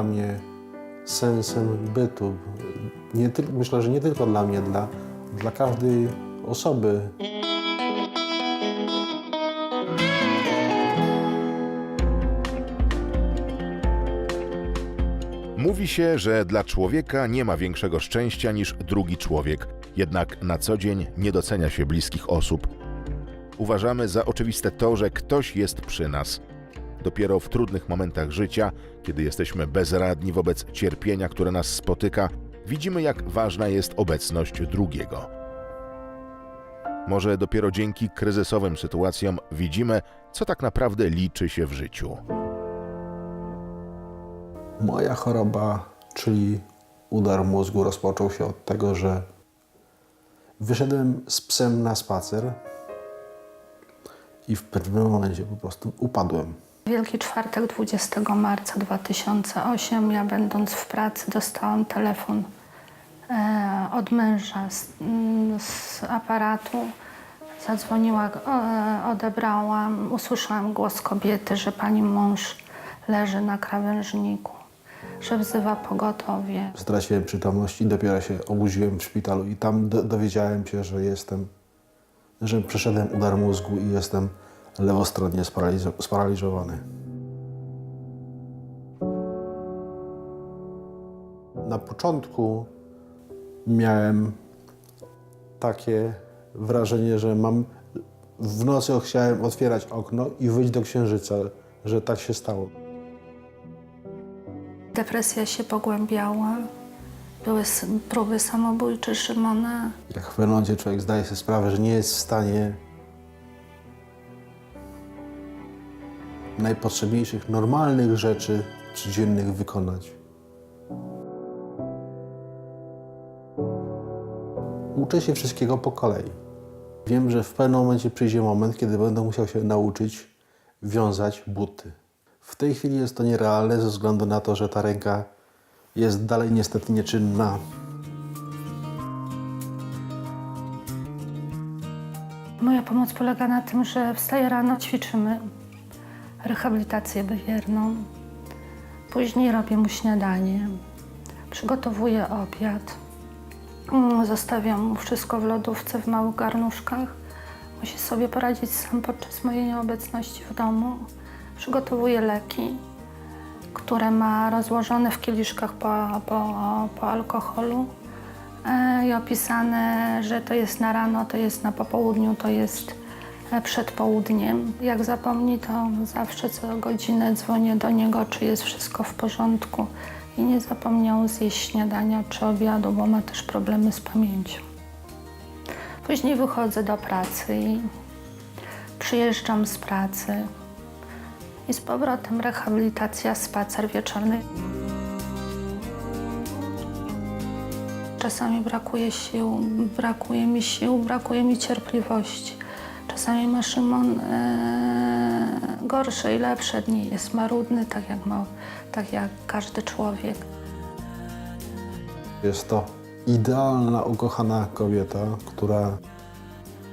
dla mnie sensem bytu. Nie myślę, że nie tylko dla mnie, dla, dla każdej osoby. Mówi się, że dla człowieka nie ma większego szczęścia niż drugi człowiek, jednak na co dzień nie docenia się bliskich osób. Uważamy za oczywiste to, że ktoś jest przy nas. Dopiero w trudnych momentach życia, kiedy jesteśmy bezradni wobec cierpienia, które nas spotyka, widzimy, jak ważna jest obecność drugiego. Może dopiero dzięki kryzysowym sytuacjom widzimy, co tak naprawdę liczy się w życiu. Moja choroba, czyli udar mózgu, rozpoczął się od tego, że wyszedłem z psem na spacer i w pewnym momencie po prostu upadłem. Wielki czwartek 20 marca 2008, ja będąc w pracy, dostałam telefon e, od męża z, mm, z aparatu. Zadzwoniła, e, odebrałam, usłyszałam głos kobiety, że pani mąż leży na krawężniku, że wzywa pogotowie. Straciłem przytomność i dopiero się obudziłem w szpitalu i tam do, dowiedziałem się, że jestem, że przeszedłem udar mózgu i jestem lewostronnie sparaliżowany. Na początku miałem takie wrażenie, że mam w nocy chciałem otwierać okno i wyjść do księżyca, że tak się stało. Depresja się pogłębiała, były próby samobójcze Szymona. Jak w pewnym momencie człowiek zdaje sobie sprawę, że nie jest w stanie najpotrzebniejszych, normalnych rzeczy codziennych wykonać. Uczę się wszystkiego po kolei. Wiem, że w pewnym momencie przyjdzie moment, kiedy będę musiał się nauczyć wiązać buty. W tej chwili jest to nierealne ze względu na to, że ta ręka jest dalej niestety nieczynna. Moja pomoc polega na tym, że wstaję rano, ćwiczymy rehabilitację bewierną. Później robię mu śniadanie, przygotowuję obiad. Mm, Zostawiam mu wszystko w lodówce w małych garnuszkach. Musi sobie poradzić sam podczas mojej nieobecności w domu. Przygotowuję leki, które ma rozłożone w kieliszkach po, po, po alkoholu e, i opisane, że to jest na rano, to jest na popołudniu, to jest przed południem. Jak zapomni, to zawsze co godzinę dzwonię do niego, czy jest wszystko w porządku. I nie zapomniał zjeść śniadania czy obiadu, bo ma też problemy z pamięcią. Później wychodzę do pracy i przyjeżdżam z pracy. I z powrotem rehabilitacja, spacer wieczorny. Czasami brakuje sił, brakuje mi sił, brakuje mi cierpliwości. Czasami ma Szymon e, gorsze i lepsze dni. Jest marudny, tak jak, ma, tak jak każdy człowiek. Jest to idealna, ukochana kobieta, która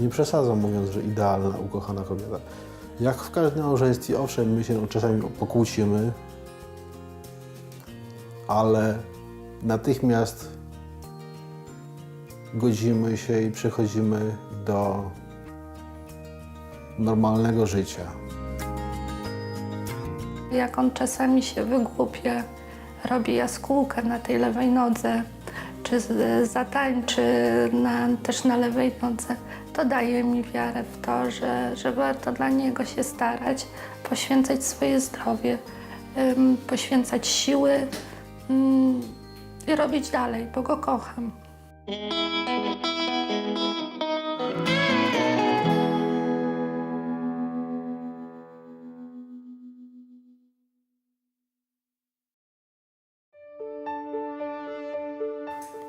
nie przesadzam mówiąc, że idealna, ukochana kobieta. Jak w każdym małżeństwie, owszem, my się czasami pokłócimy, ale natychmiast godzimy się i przechodzimy do normalnego życia. Jak on czasami się wygłupie, robi jaskółkę na tej lewej nodze, czy zatańczy na, też na lewej nodze, to daje mi wiarę w to, że, że warto dla niego się starać, poświęcać swoje zdrowie, ym, poświęcać siły ym, i robić dalej, bo go kocham.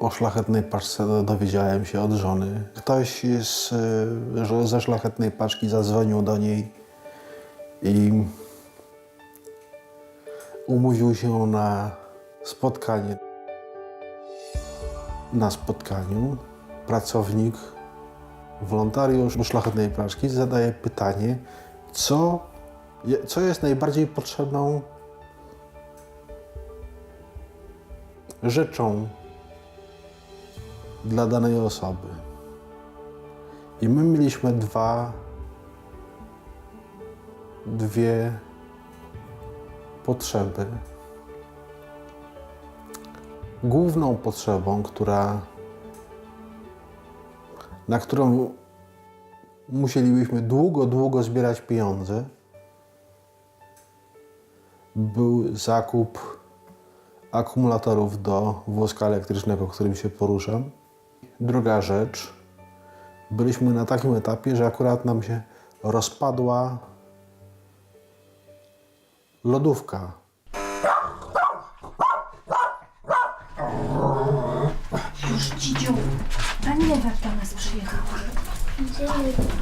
O szlachetnej paczce dowiedziałem się od żony. Ktoś z, e, ze szlachetnej paczki zadzwonił do niej i umówił się na spotkanie. Na spotkaniu pracownik, wolontariusz szlachetnej paczki zadaje pytanie, co, co jest najbardziej potrzebną rzeczą dla danej osoby. I my mieliśmy dwa, dwie potrzeby. Główną potrzebą, która, na którą musielibyśmy długo, długo zbierać pieniądze, był zakup akumulatorów do wózka elektrycznego, którym się poruszam. Druga rzecz, byliśmy na takim etapie, że akurat nam się rozpadła lodówka. Już Dzidziu, pani Ewa do nas przyjechała.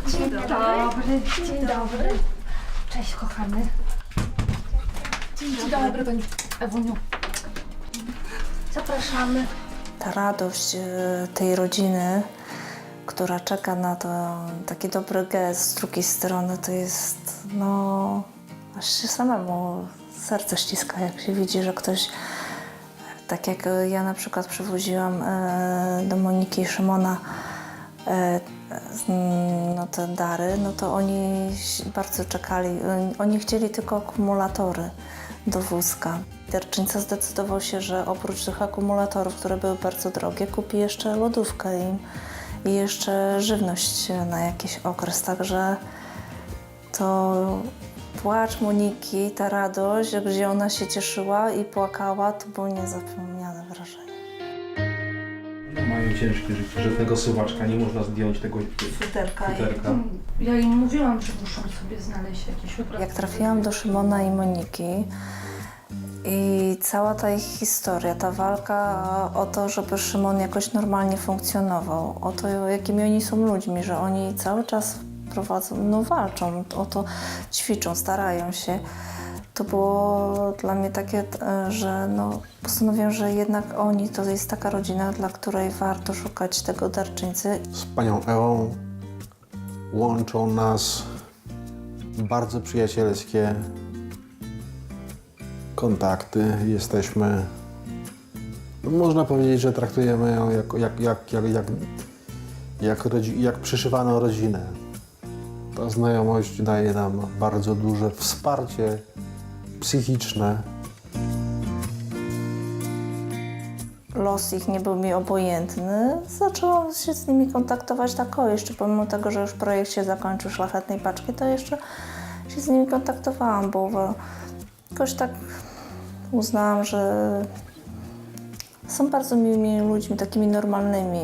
Dzień dobry. Dzień dobry. Cześć kochany. Dzień dobry pani Ewuniu. Zapraszamy. Ta radość e, tej rodziny, która czeka na to, taki dobry gest z drugiej strony, to jest, no, aż się samemu serce ściska, jak się widzi, że ktoś, tak jak ja na przykład przywoziłam e, do Moniki i Szymona e, no, te dary, no to oni bardzo czekali, oni chcieli tylko akumulatory do wózka. Darczyńca zdecydował się, że oprócz tych akumulatorów, które były bardzo drogie, kupi jeszcze lodówkę im i jeszcze żywność na jakiś okres. Także to płacz Moniki, ta radość, gdzie ona się cieszyła i płakała, to było niezapomniane wrażenie. Mają ciężkie życie, że tego suwaczka nie można zdjąć, tego Futerka. futerka. Ja im mówiłam, że muszą sobie znaleźć jakieś ubrania. Jak trafiłam do Szymona i Moniki i cała ta ich historia, ta walka o to, żeby Szymon jakoś normalnie funkcjonował, o to, jakimi oni są ludźmi, że oni cały czas prowadzą, no walczą, o to ćwiczą, starają się. To było dla mnie takie, e, że no, postanowiłam, że jednak oni to jest taka rodzina, dla której warto szukać tego darczyńcy Z panią Ewą łączą nas bardzo przyjacielskie kontakty. Jesteśmy, no można powiedzieć, że traktujemy ją jako, jak, jak, jak, jak, jak, rodzi, jak przyszywaną rodzinę. Ta znajomość daje nam bardzo duże wsparcie psychiczne. los ich nie był mi obojętny, zaczęłam się z nimi kontaktować tak o, jeszcze pomimo tego, że już projekt się zakończył Szlachetnej Paczki, to jeszcze się z nimi kontaktowałam, bo jakoś tak uznałam, że są bardzo miłymi ludźmi, takimi normalnymi.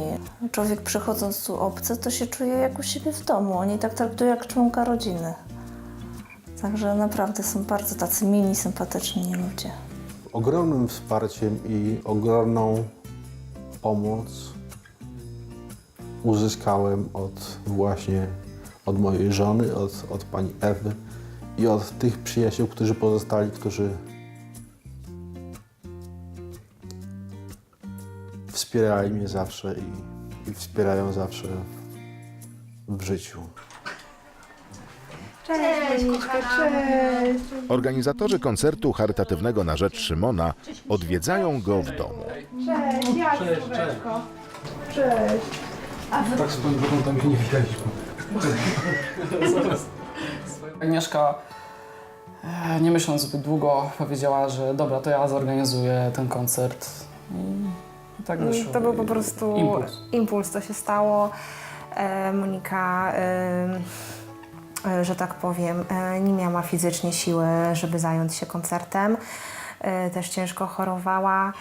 Człowiek przychodząc tu obcy, to się czuje jak u siebie w domu. Oni tak traktują jak członka rodziny. Także naprawdę są bardzo tacy mili, sympatyczni ludzie. ogromnym wsparciem i ogromną pomoc uzyskałem od właśnie od mojej żony, od, od pani Ewy i od tych przyjaciół, którzy pozostali, którzy wspierali mnie zawsze i, i wspierają zawsze w, w życiu. Organizatorzy koncertu charytatywnego na rzecz Szymona odwiedzają go w domu. Cześć, cześć. Tak z panem wyglądem się nie widaliśmy. Agnieszka, e, nie myśląc zbyt długo, powiedziała, że dobra, to ja zorganizuję ten koncert. I tak wyszło. To był po I- prostu impuls. impuls, to się stało. E, Monika, e, e, że tak powiem, e, nie miała fizycznie siły, żeby zająć się koncertem. E, też ciężko chorowała.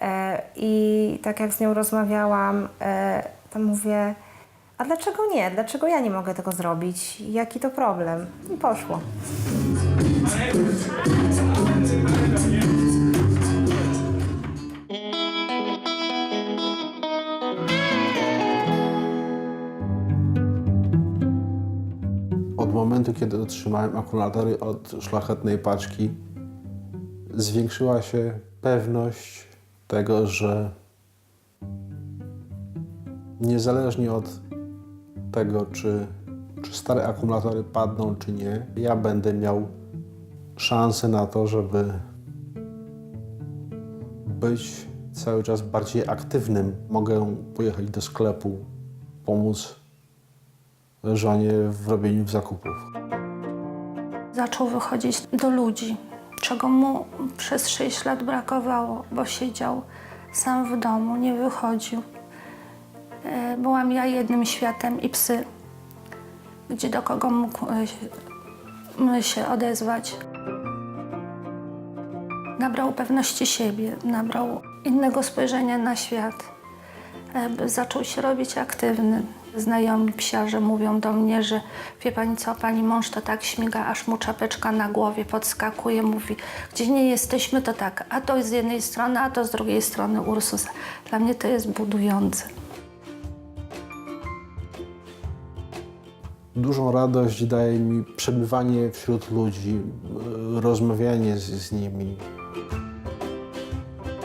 E, I tak jak z nią rozmawiałam, e, to mówię, a dlaczego nie? Dlaczego ja nie mogę tego zrobić? Jaki to problem? I poszło. Kiedy otrzymałem akumulatory od szlachetnej paczki, zwiększyła się pewność tego, że niezależnie od tego, czy, czy stare akumulatory padną, czy nie, ja będę miał szansę na to, żeby być cały czas bardziej aktywnym. Mogę pojechać do sklepu, pomóc żonie w robieniu zakupów. Zaczął wychodzić do ludzi, czego mu przez 6 lat brakowało, bo siedział sam w domu, nie wychodził. E, Byłam ja jednym światem i psy, gdzie do kogo mógł e, się- odezwać. Nabrał pewności siebie, nabrał innego spojrzenia na świat. E, Zaczął się robić aktywny. Znajomi psiarze mówią do mnie, że wie pani co, pani mąż to tak śmiga, aż mu czapeczka na głowie podskakuje. Mówi, gdzie nie jesteśmy, to tak, a to z jednej strony, a to z drugiej strony Ursus. Dla mnie to jest budujące. Dużą radość daje mi przebywanie wśród ludzi, e, rozmawianie z, z nimi.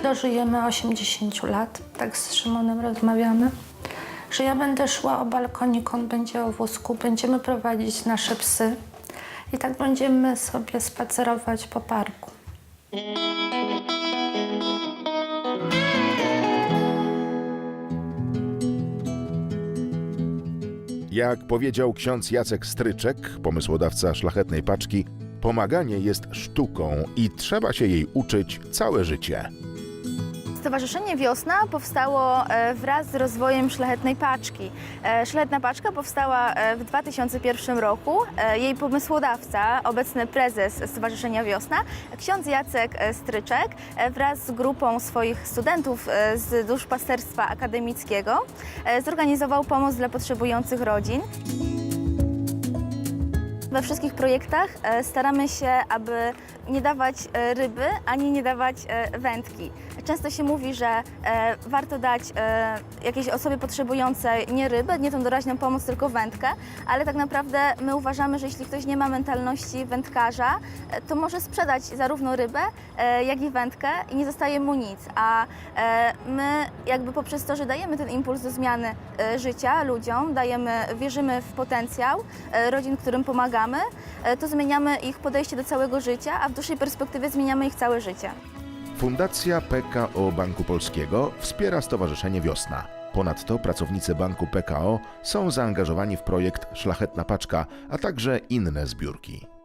Dożyjemy 80 lat, tak z Szymonem rozmawiamy, że ja będę szła o balkonik, on będzie o wózku, będziemy prowadzić nasze psy i tak będziemy sobie spacerować po parku. Jak powiedział ksiądz Jacek Stryczek, pomysłodawca szlachetnej paczki, pomaganie jest sztuką i trzeba się jej uczyć całe życie. Stowarzyszenie Wiosna powstało e, wraz z rozwojem Szlachetnej Paczki. E, Szlachetna Paczka powstała e, w 2001 roku. Jej pomysłodawca, obecny prezes Stowarzyszenia Wiosna, ksiądz Jacek Stryczek, wraz z grupą swoich studentów z duszpasterstwa akademickiego zorganizował pomoc dla potrzebujących rodzin. We wszystkich projektach e, staramy się, aby nie dawać e, ryby, ani nie dawać e, wędki. Często się mówi, że warto dać jakiejś osobie potrzebującej nie rybę, nie tą doraźną pomoc, tylko wędkę, ale tak naprawdę my uważamy, że jeśli ktoś nie ma mentalności wędkarza, to może sprzedać zarówno rybę, jak i wędkę i nie zostaje mu nic. A my jakby poprzez to, że dajemy ten impuls do zmiany życia ludziom, dajemy, wierzymy w potencjał rodzin, którym pomagamy, e, to zmieniamy ich podejście do całego życia, a w dłuższej perspektywie zmieniamy ich całe życie. Fundacja PKO Banku Polskiego wspiera Stowarzyszenie Wiosna. Ponadto pracownicy Banku PKO są zaangażowani w projekt Szlachetna Paczka, a także inne zbiórki.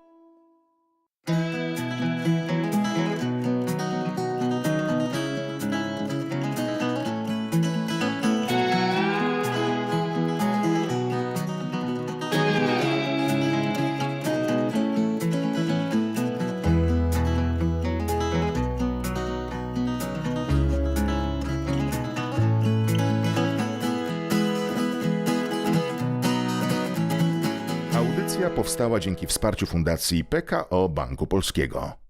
Powstała dzięki wsparciu Fundacji PKO Banku Polskiego.